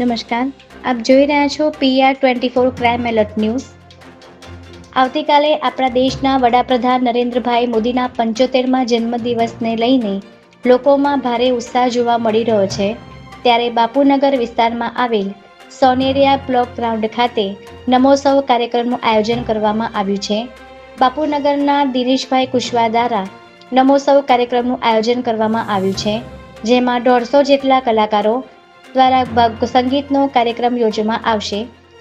નમસ્કાર, આપ જોઈ રહ્યા છો PR twenty four crime alert news. આવતીકાલે આપણા દેશના વડાપ્રધાન નરેન્દ્રભાઈ મોદીના પંચોતેરમાં જન્મદિવસને લઈને લોકોમાં ભારે ઉત્સાહ જોવા મળી રહ્યો છે. ત્યારે બાપુનગર વિસ્તારમાં આવેલ સોનેરિયા બ્લોક ગ્રાઉન્ડ ખાતે નમોત્સવ કાર્યક્રમનું આયોજન કરવામાં આવ્યું છે. બાપુનગરના દિનેશભાઈ કુશવા દ્વારા નમોત્સવ કાર્યક્રમનું આયોજન કરવામાં આવ્યું છે, જેમાં દોઢસો જેટલા કલાકારો દ્વારા સંગીતનો કાર્યક્રમ યોજવામાં આવશે,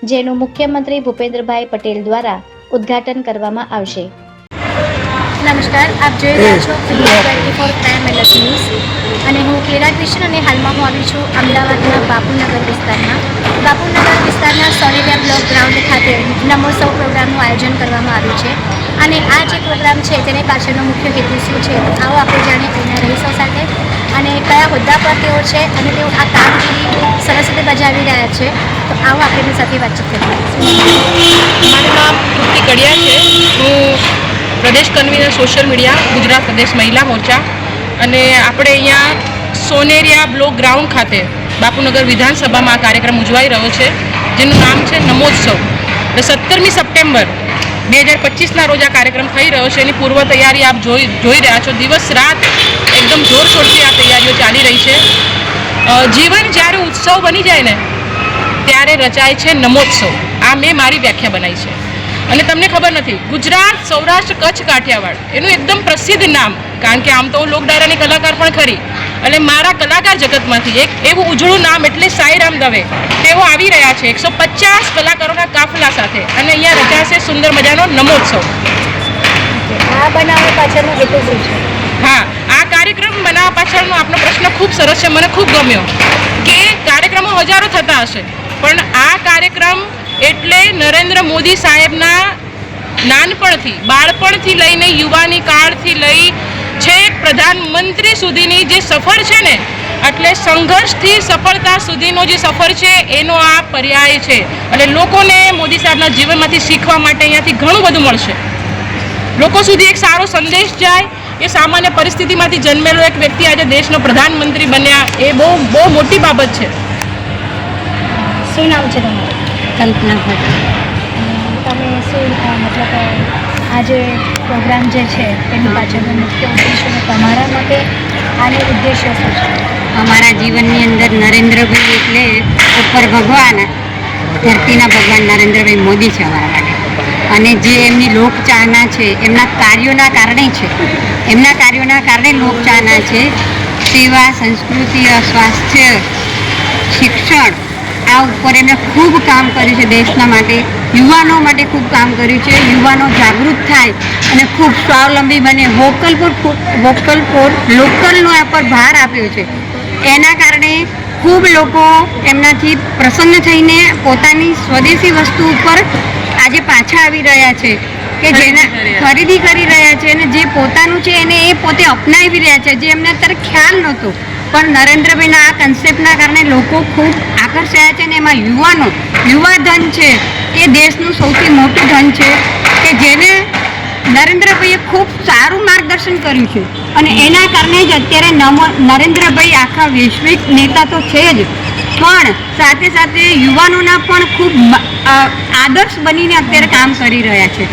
જેનું મુખ્યમંત્રી ભૂપેન્દ્રભાઈ પટેલ દ્વારા ઉદ્ઘાટન કરવામાં આવશે. નમસ્કાર, આપ જોઈ રહ્યા છો twenty four crime alert news અને હું કેરા કૃષ્ણ અને હાલમાં હું આવી છું અમદાવાદના બાપુનગર વિસ્તારમાં. બાપુનગર વિસ્તારના સોનેરિયા બ્લોક ગ્રાઉન્ડ ખાતે નમોત્સવ પ્રોગ્રામનું આયોજન કરવામાં આવ્યું છે. અને આ જે પ્રોગ્રામ છે, તેને પાછળનો મુખ્ય હેતુ શું છે, આવો આપણે જાણીએ તેના રહીશો સાથે. અને કયા હોદ્દા પર તેઓ છે અને તેઓ આ કામગીરી સરસ રીતે બજાવી રહ્યા છે, તો આવો આપણે એમની સાથે વાતચીત કરીએ. મારું નામ કૃતિ કડિયા છે. હું પ્રદેશ કન્વીનર સોશિયલ મીડિયા, ગુજરાત પ્રદેશ મહિલા મોરચા. અને આપણે અહીંયા સોનેરિયા બ્લોક ગ્રાઉન્ડ ખાતે બાપુનગર વિધાનસભામાં આ કાર્યક્રમ ઉજવાઈ રહ્યો છે, જેનું નામ છે નમોત્સવ. એટલે સત્તરમી સપ્ટેમ્બર બે હજાર પચીસના રોજ આ કાર્યક્રમ થઈ રહ્યો છે. એની પૂર્વ તૈયારી આપ જોઈ જોઈ રહ્યા છો. દિવસ રાત એકદમ જોરશોરથી આ તૈયારીઓ ચાલી રહી છે. જીવન જ્યારે ઉત્સવ બની જાય ને ત્યારે રચાય છે નમોત્સવ. આ મેં મારી વ્યાખ્યા બનાવી છે. અને તમને ખબર નથી ગુજરાત સૌરાષ્ટ્ર કચ્છ કાઠિયાવાડ એનું એકદમ પ્રસિદ્ધ નામ કારણ કે આમ તો હું લોકડાયરાની કલાકાર પણ ખરી. અને મારા કલાકાર જગતમાંથી એક એવું ઉજળું નામ એટલે સાઈરામ દવે. તેઓ આવી રહ્યા છે એકસો પચાસ કલાકારોના કાફલા સાથે અને અહીંયા રચાશે સુંદર મજાનો નમોત્સવ. આ બનાવવા પાછળનો હેતુ શું છે. હા આ પાછળનો આપનો પ્રશ્ન ખૂબ સરસ છે, મને ખૂબ ગમ્યો કે કાર્યક્રમો હજારો થતા હશે. પણ આ કાર્યક્રમ એટલે નરેન્દ્ર મોદી સાહેબના નાનપણથી, બાળપણથી લઈને યુવાની કાળથી લઈ છેક પ્રધાનમંત્રી સુધીની જે સફર છે ને, એટલે સંઘર્ષથી સફળતા સુધીનો જે સફર છે, એનો આ પર્યાય છે. એટલે લોકોને મોદી સાહેબના જીવનમાંથી શીખવા માટે અહીંયાથી ઘણું બધું મળશે. લોકો સુધી એક સારો સંદેશ જાય એ સામાન્ય પરિસ્થિતિમાંથી જન્મેલો એક વ્યક્તિ આજે દેશનો પ્રધાનમંત્રી બન્યા એ બહુ બહુ મોટી બાબત છે. શું નામ છે તમારું? કલ્પના ભટ્ટ. તમે શું મતલબ આજે આ જે પ્રોગ્રામ જે છે તેની પાછળનો મુખ્ય ઉદ્દેશ અને તમારા માટે આનો ઉદ્દેશ્ય શું છે? અમારા જીવનની અંદર નરેન્દ્રભાઈ એટલે ઉપર ભગવાન ધરતીના ભગવાન નરેન્દ્રભાઈ મોદી છે અમારા માટે. અને જે એમની લોકચાહના છે, એમના કાર્યોના કારણે છે. એમના કાર્યોના કારણે લોકચાહના છે. સેવા, સંસ્કૃતિ, સ્વાસ્થ્ય, શિક્ષણ, આ ઉપર એમણે ખૂબ કામ કર્યું છે દેશના માટે. યુવાનો માટે ખૂબ કામ કર્યું છે. યુવાનો જાગૃત થાય અને ખૂબ સ્વાવલંબી બને. વોકલ ફોર વોકલ ફોર લોકલનો આ પર ભાર આપ્યો છે. એના કારણે ખૂબ લોકો એમનાથી પ્રસન્ન થઈને પોતાની સ્વદેશી વસ્તુ ઉપર આજે પાછા આવી રહ્યા છે કે જેના ખરીદી કરી રહ્યા. છે અને જે પોતાનું છે એને એ પોતે અપનાવી રહ્યા છે જે એમને અત્યારે ખ્યાલ નહોતો પણ નરેન્દ્રભાઈના આ કન્સેપ્ટના કારણે લોકો ખૂબ આકર્ષાયા છે અને એમાં યુવાનો યુવા ધન છે એ દેશનું સૌથી મોટું ધન છે કે જેને નરેન્દ્રભાઈએ ખૂબ સારું માર્ગદર્શન કર્યું છે અને એના કારણે જ અત્યારે નમો- નરેન્દ્રભાઈ આખા વૈશ્વિક નેતા તો છે જ પણ સાથે સાથે યુવાનોના પણ ખૂબ આદર્શ બનીને અત્યારે કામ કરી રહ્યા છે.